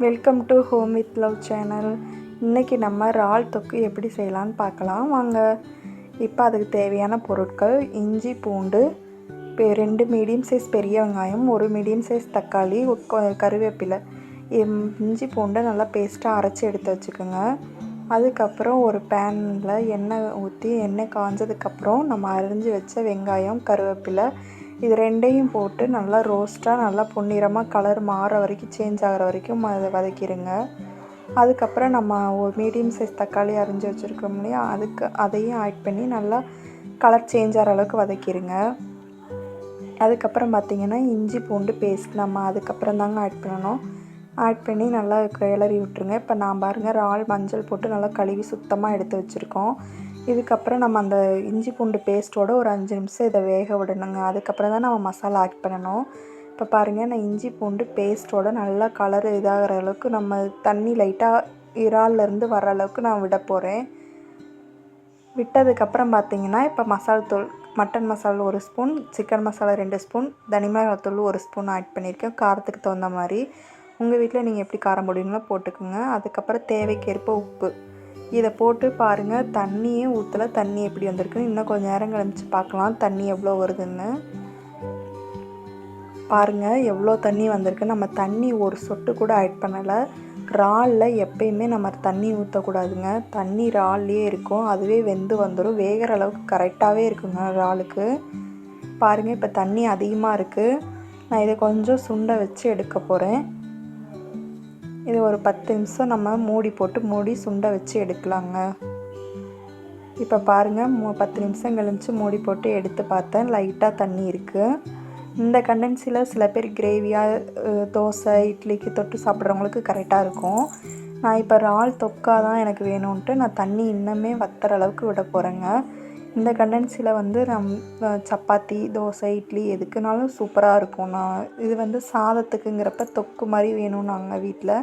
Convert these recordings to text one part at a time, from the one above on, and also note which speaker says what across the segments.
Speaker 1: Welcome to home with love channel இன்றைக்கி நம்ம இறால் தொக்கு எப்படி செய்யலான்னு பார்க்கலாம். வாங்க. இப்போ அதுக்கு தேவையான பொருட்கள் இஞ்சி பூண்டு இப்போ ரெண்டு மீடியம் சைஸ் பெரிய வெங்காயம் ஒரு மீடியம் சைஸ் தக்காளி கருவேப்பிலை. இஞ்சி பூண்டை நல்லா பேஸ்ட்டாக அரைச்சி எடுத்து வச்சுக்கோங்க. அதுக்கப்புறம் ஒரு பேனில் எண்ணெய் ஊற்றி எண்ணெய் காஞ்சதுக்கப்புறம் நம்ம அரிஞ்சு வச்ச வெங்காயம் கருவேப்பிலை இது ரெண்டையும் போட்டு நல்லா ரோஸ்ட்டாக நல்லா பொன்னிறமாக கலர் மாற வரைக்கும் சேஞ்ச் ஆகிற வரைக்கும் அதை வதக்கிடுங்க அதுக்கப்புறம் நம்ம ஒரு மீடியம் சைஸ் தக்காளி அரிஞ்சு வச்சுருக்கோம் இல்லையா? அதுக்கு அதையும் ஆட் பண்ணி நல்லா கலர் சேஞ்ச் ஆகிற அளவுக்கு வதக்கிடுங்க அதுக்கப்புறம் பார்த்திங்கன்னா இஞ்சி பூண்டு பேஸ்ட் நம்ம அதுக்கப்புறம் தாங்க ஆட் பண்ணணும். ஆட் பண்ணி நல்லா கிளறி விட்டுருங்க. இப்போ நான் பாருங்கள் இறால் மஞ்சள் போட்டு நல்லா கழுவி சுத்தமாக எடுத்து வச்சுருக்கோம். இதுக்கப்புறம் நம்ம அந்த இஞ்சி பூண்டு பேஸ்ட்டோட ஒரு அஞ்சு நிமிஷம் இதை வேக விடணுங்க. அதுக்கப்புறம் தான் நம்ம மசாலா ஆட் பண்ணணும். இப்போ பாருங்கள் நான் இஞ்சி பூண்டு பேஸ்ட்டோட நல்லா கலர் இதாகிற அளவுக்கு நம்ம தண்ணி லைட்டாக இறால்லேருந்து வர அளவுக்கு நான் விட போகிறேன் விட்டதுக்கப்புறம் பார்த்தீங்கன்னா இப்போ மசால் தூள் மட்டன் மசாலா ஒரு ஸ்பூன் சிக்கன் மசாலா ரெண்டு ஸ்பூன் தனிமிளகாத்தூள் ஒரு ஸ்பூன் ஆட் பண்ணியிருக்கேன். காரத்துக்கு தகுந்த மாதிரி. உங்கள் வீட்டில் நீங்கள் எப்படி காரம் போடுவீங்களோ போட்டுக்கோங்க. அதுக்கப்புறம் தேவைக்கேற்ப உப்பு. இதை போட்டு பாருங்கள் தண்ணியே ஊற்றல தண்ணி எப்படி வந்திருக்குன்னு இன்னும் கொஞ்சம் நேரம் கழிச்சு பார்க்கலாம். தண்ணி எவ்வளோ வருதுன்னு. பாருங்கள் எவ்வளோ தண்ணி வந்திருக்கு. நம்ம தண்ணி ஒரு சொட்டு கூட ஆட் பண்ணலை. இறாலில் எப்பயுமே நம்ம தண்ணி ஊற்றக்கூடாதுங்க தண்ணி இறால்லையே இருக்கும். அதுவே வெந்து வந்துடும் வேகிற அளவுக்கு கரெக்டாகவே இருக்குங்க இறாலுக்கு. பாருங்கள் இப்போ தண்ணி அதிகமாக இருக்குது நான் இதை கொஞ்சம் சுண்டை வச்சு எடுக்க போகிறேன் இது ஒரு பத்து நிமிஷம் நம்ம மூடி போட்டு மூடி சுண்டை வச்சு எடுக்கலாங்க. இப்போ பாருங்கள் மூ பத்து நிமிஷம் கழிச்சு மூடி போட்டு எடுத்து பார்த்தேன். லைட்டாக தண்ணி இருக்குது இந்த கண்டென்சியில் சில பேர் கிரேவியாக தோசை இட்லிக்கு தொட்டு சாப்பிட்றவங்களுக்கு கரெக்டாக இருக்கும். நான் இப்போ இறால் தொக்கா தான் எனக்கு வேணும்ன்ட்டு நான் தண்ணி இன்னுமே வத்துற அளவுக்கு விட போகிறேங்க இந்த கண்டென்சியில் வந்து நம் சப்பாத்தி தோசை இட்லி எதுக்குனாலும் சூப்பராக இருக்கும். நான் இது வந்து சாதத்துக்குங்கிறப்ப தொக்கு மாதிரி வேணும் நாங்கள் வீட்டில்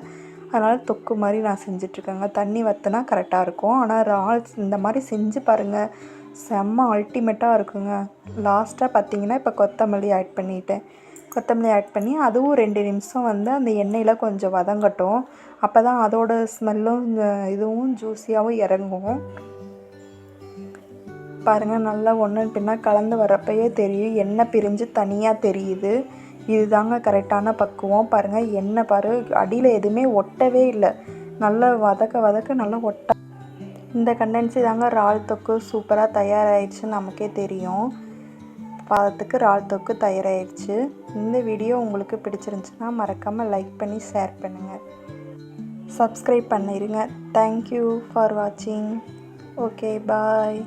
Speaker 1: அதனால் தொக்கு மாதிரி நான் செஞ்சிட்ருக்கேங்க. தண்ணி வற்றினா கரெக்டாக இருக்கும். ஆனால் இறால் இந்த மாதிரி செஞ்சு பாருங்கள் செம்ம அல்டிமேட்டாக இருக்குங்க. லாஸ்ட்டாக பார்த்தீங்கன்னா இப்போ கொத்தமல்லி ஆட் பண்ணிட்டேன். கொத்தமல்லி ஆட் பண்ணி அதுவும் ரெண்டு நிமிஷம் வந்து அந்த எண்ணெயில் கொஞ்சம் வதங்கட்டும். அப்போ தான் அதோட ஸ்மெல்லும் இதுவும் ஜூஸியாகவும் இறங்கும். பாருங்கள் நல்லா ஒன்று பின்னா கலந்து வரப்பயே தெரியும். எண்ணெய் பிரிஞ்சு தனியாக தெரியுது. இதுதாங்க கரெக்டான பக்குவம். பாருங்கள் எண்ணெய் பாரு அடியில் எதுவுமே ஒட்டவே இல்லை. நல்லா வதக்க வதக்க நல்லா ஒட்ட. இந்த கண்டென்சி தாங்க இறால் தொக்கு சூப்பராக தயாராகிடுச்சுன்னு நமக்கே தெரியும். பாதத்துக்கு இறால் தொக்கு தயாராகிடுச்சு இந்த வீடியோ உங்களுக்கு பிடிச்சிருந்துச்சுன்னா மறக்காமல் லைக் பண்ணி ஷேர் பண்ணுங்கள் சப்ஸ்கிரைப் பண்ணிடுங்க தேங்க்யூ ஃபார் வாட்சிங் ஓகே பாய்